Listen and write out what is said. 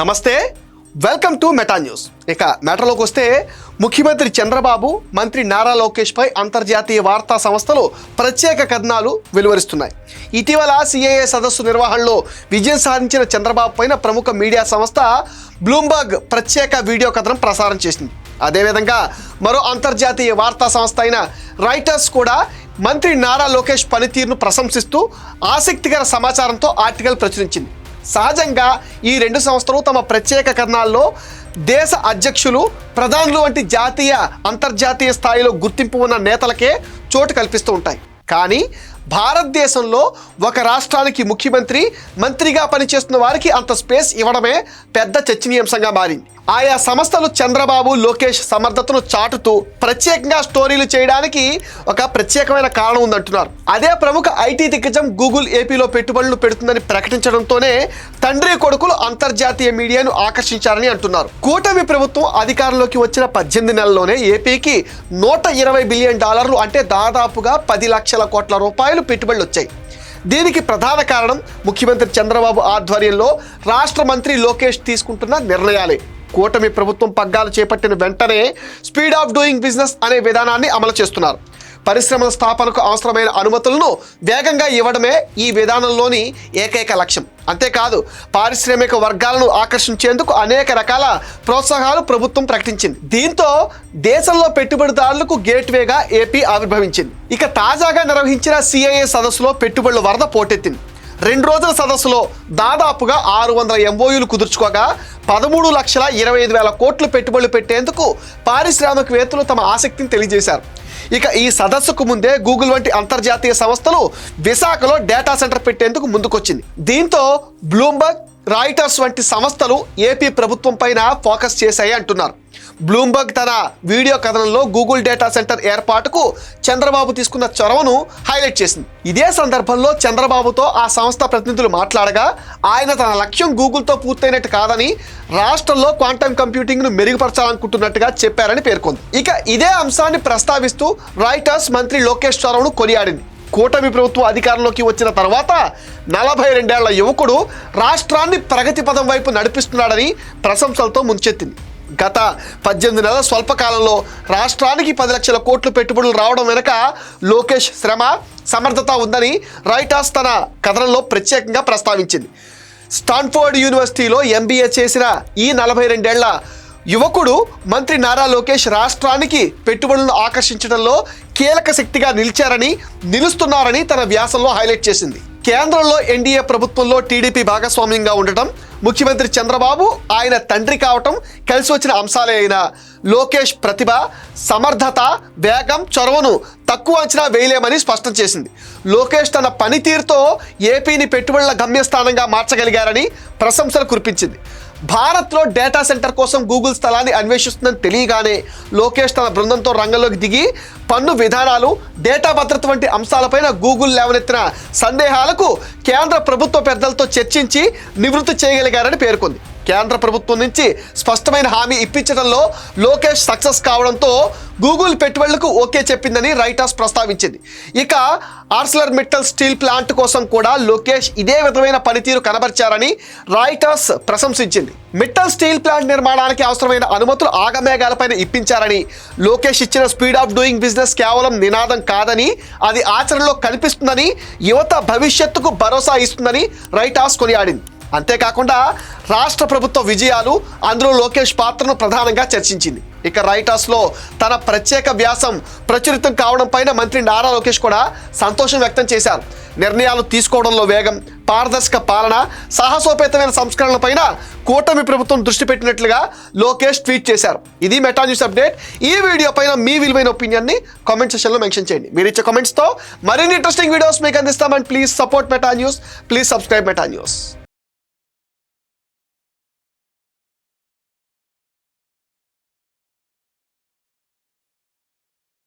నమస్తే. Welcome to meta news ఇక మెటాలోకి వస్తే ముఖ్యమంత్రి చంద్రబాబు మంత్రి నారా లోకేష్పై అంతర్జాతీయ వార్తా సంస్థలు ప్రత్యేక కథనాలు వెలువరిస్తున్నాయి. ఇటీవల సిఐఏ సదస్సు నిర్వహణలో విజయం సాధించిన చంద్రబాబు పైన ప్రముఖ మీడియా సంస్థ బ్లూంబర్గ్ ప్రత్యేక వీడియో కథనం ప్రసారం చేసింది. అదేవిధంగా మరో అంతర్జాతీయ వార్తా సంస్థ అయిన రైటర్స్ కూడా మంత్రి నారా లోకేష్ పనితీరును ప్రశంసిస్తూ ఆసక్తికర సమాచారంతో ఆర్టికల్ ప్రచురించింది. సహజంగా ఈ రెండు సంస్థలు తమ ప్రత్యేక కథనాల్లో దేశ అధ్యక్షులు ప్రధానులు వంటి జాతీయ అంతర్జాతీయ స్థాయిలో గుర్తింపు ఉన్న నేతలకే చోటు కల్పిస్తూ ఉంటాయి. కానీ భారతదేశంలో ఒక రాష్ట్రానికి ముఖ్యమంత్రి మంత్రిగా పనిచేస్తున్న వారికి అంత స్పేస్ ఇవ్వడమే పెద్ద చర్చనీయాంశంగా మారింది. ఆయా సంస్థలు చంద్రబాబు లోకేష్ సమర్థతను చాటుతూ ప్రత్యేకంగా స్టోరీలు చేయడానికి ఒక ప్రత్యేకమైన కారణం ఉందంటున్నారు. అదే ప్రముఖ ఐటీ దిగ్గజం గూగుల్ ఏపీలో పెట్టుబడులు పెడుతుందని ప్రకటించడంతోనే తండ్రి కొడుకులు అంతర్జాతీయ మీడియాను ఆకర్షించారని అంటున్నారు. కూటమి ప్రభుత్వం అధికారంలోకి వచ్చిన పద్దెనిమిది నెలల్లోనే ఏపీకి నూట ఇరవై బిలియన్ డాలర్లు అంటే దాదాపుగా పది లక్షల కోట్ల రూపాయలు పెట్టుబడులు వచ్చాయి. దీనికి ప్రధాన కారణం ముఖ్యమంత్రి చంద్రబాబు ఆధ్వర్యంలో రాష్ట్ర మంత్రి లోకేష్ తీసుకుంటున్న నిర్ణయాలే. కూటమి ప్రభుత్వం పగ్గాలు చేపట్టిన వెంటనే స్పీడ్ ఆఫ్ డూయింగ్ బిజినెస్ అనే విధానాన్ని అమలు చేస్తున్నారు. పరిశ్రమల స్థాపనకు అవసరమైన అనుమతులను వేగంగా ఇవ్వడమే ఈ విధానంలోని ఏకైక లక్ష్యం. అంతేకాదు పారిశ్రామిక వర్గాలను ఆకర్షించేందుకు అనేక రకాల ప్రోత్సాహాలు ప్రభుత్వం ప్రకటించింది. దీంతో దేశంలో పెట్టుబడిదారులకు గేట్వేగా ఏపీ ఆవిర్భవించింది. ఇక తాజాగా నిర్వహించిన సిఐఏ సదస్సులో పెట్టుబడుల వరద పోటెత్తింది. రెండు రోజుల సదస్సులో దాదాపుగా ఆరు వందల ఎంఓయూలు కుదుర్చుకోగా పదమూడు లక్షల ఇరవై ఐదు వేల కోట్లు పెట్టుబడులు పెట్టేందుకు పారిశ్రామికవేత్తలు తమ ఆసక్తిని తెలియజేశారు. ఇక ఈ సదస్సుకు ముందే గూగుల్ వంటి అంతర్జాతీయ సంస్థలు విశాఖలో డేటా సెంటర్ పెట్టేందుకు ముందుకొచ్చింది. దీంతో బ్లూంబర్గ్ రాయిటర్స్ వంటి సంస్థలు ఏపీ ప్రభుత్వం పైన ఫోకస్ చేశాయి అంటున్నారు. బ్లూంబర్గ్ తన వీడియో కథనంలో గూగుల్ డేటా సెంటర్ ఏర్పాటుకు చంద్రబాబు తీసుకున్న చొరవను హైలైట్ చేసింది. ఇదే సందర్భంలో చంద్రబాబుతో ఆ సంస్థ ప్రతినిధులు మాట్లాడగా ఆయన తన లక్ష్యం గూగుల్తో పూర్తయినట్టు కాదని రాష్ట్రంలో క్వాంటమ్ కంప్యూటింగ్ను మెరుగుపరచాలనుకుంటున్నట్టుగా చెప్పారని పేర్కొంది. ఇక ఇదే అంశాన్ని ప్రస్తావిస్తూ రైటర్స్ మంత్రి లోకేష్ చొరవను కొనియాడింది. కూటమి ప్రభుత్వం అధికారంలోకి వచ్చిన తర్వాత నలభై రెండేళ్ళ యువకుడు రాష్ట్రాన్ని ప్రగతి పదం వైపు నడిపిస్తున్నాడని ప్రశంసలతో ముంచెత్తింది. గత పద్దెనిమిది నెలల స్వల్పకాలంలో రాష్ట్రానికి పది లక్షల కోట్లు పెట్టుబడులు రావడం వెనుక లోకేష్ శ్రమ సమర్థత ఉందని రైటాస్ తన కథనంలో ప్రత్యేకంగా ప్రస్తావించింది. స్టాన్ఫోర్డ్ యూనివర్సిటీలో ఎంబీఏ చేసిన ఈ నలభై రెండేళ్ళ యువకుడు మంత్రి నారా లోకేష్ రాష్ట్రానికి పెట్టుబడులను ఆకర్షించడంలో కీలక శక్తిగా నిలిచారని నిలుస్తున్నారని తన వ్యాసంలో హైలైట్ చేసింది. కేంద్రంలో ఎన్డీఏ ప్రభుత్వంలో టీడీపీ భాగస్వామ్యంగా ఉండటం ముఖ్యమంత్రి చంద్రబాబు ఆయన తండ్రి కావటం కలిసి వచ్చిన అంశాలే అయినా. లోకేష్ ప్రతిభ సమర్థత వేగం చొరవను తక్కువ అంచనా వేయలేమని స్పష్టం చేసింది. లోకేష్ తన పనితీరుతో ఏపీని పెట్టుబడుల గమ్యస్థానంగా మార్చగలిగారని ప్రశంసలు కురిపించింది. భారత్లో డేటా సెంటర్ కోసం గూగుల్ స్థలాన్ని అన్వేషిస్తుందని తెలియగానే లోకేష్ తన బృందంతో రంగంలోకి దిగి పన్ను విధానాలు డేటా భద్రత వంటి అంశాలపైన గూగుల్ లేవనెత్తిన సందేహాలకు కేంద్ర ప్రభుత్వ పెద్దలతో చర్చించి నివృత్తి చేయగలిగారని పేర్కొంది. కేంద్ర ప్రభుత్వం నుంచి స్పష్టమైన హామీ ఇప్పించడంలో లోకేష్ సక్సెస్ కావడంతో గూగుల్ పెట్టుబడులకు ఓకే చెప్పిందని రైటర్స్ ప్రస్తావించింది. ఇక ఆర్సలర్ మిట్టల్ స్టీల్ ప్లాంట్ కోసం కూడా లోకేష్ ఇదే విధమైన పనితీరు కనబరిచారని రైటర్స్ ప్రశంసించింది. మిట్టల్ స్టీల్ ప్లాంట్ నిర్మాణానికి అవసరమైన అనుమతులు ఆగమేఘాలపైన ఇప్పించారని లోకేష్ ఇచ్చిన స్పీడ్ ఆఫ్ డూయింగ్ బిజినెస్ కేవలం నినాదం కాదని అది ఆచరణలో కనిపిస్తుందని యువత భవిష్యత్తుకు భరోసా ఇస్తుందని రైటాస్ కొనియాడింది. అంతేకాకుండా రాష్ట్ర ప్రభుత్వ విజయాలు అందులో లోకేష్ పాత్రను ప్రధానంగా చర్చించింది. ఇక రైటర్స్లో తన ప్రత్యేక వ్యాసం ప్రచురితం కావడం పైన మంత్రి నారా లోకేష్ కూడా సంతోషం వ్యక్తం చేశారు. నిర్ణయాలు తీసుకోవడంలో వేగం పారదర్శక పాలన సాహసోపేతమైన సంస్కరణలపైన కూటమి ప్రభుత్వం దృష్టి పెట్టినట్లుగా లోకేష్ ట్వీట్ చేశారు. ఇది మెటా న్యూస్ అప్డేట్. ఈ వీడియో పైన మీ విలువైన ఒపీనియన్ని కామెంట్ సెషన్లో మెన్షన్ చేయండి. మీరు ఇచ్చే కామెంట్స్తో మరిన్ని ఇంట్రెస్టింగ్ వీడియోస్ మీకు అందిస్తామని please support Meta news. Please subscribe Meta news.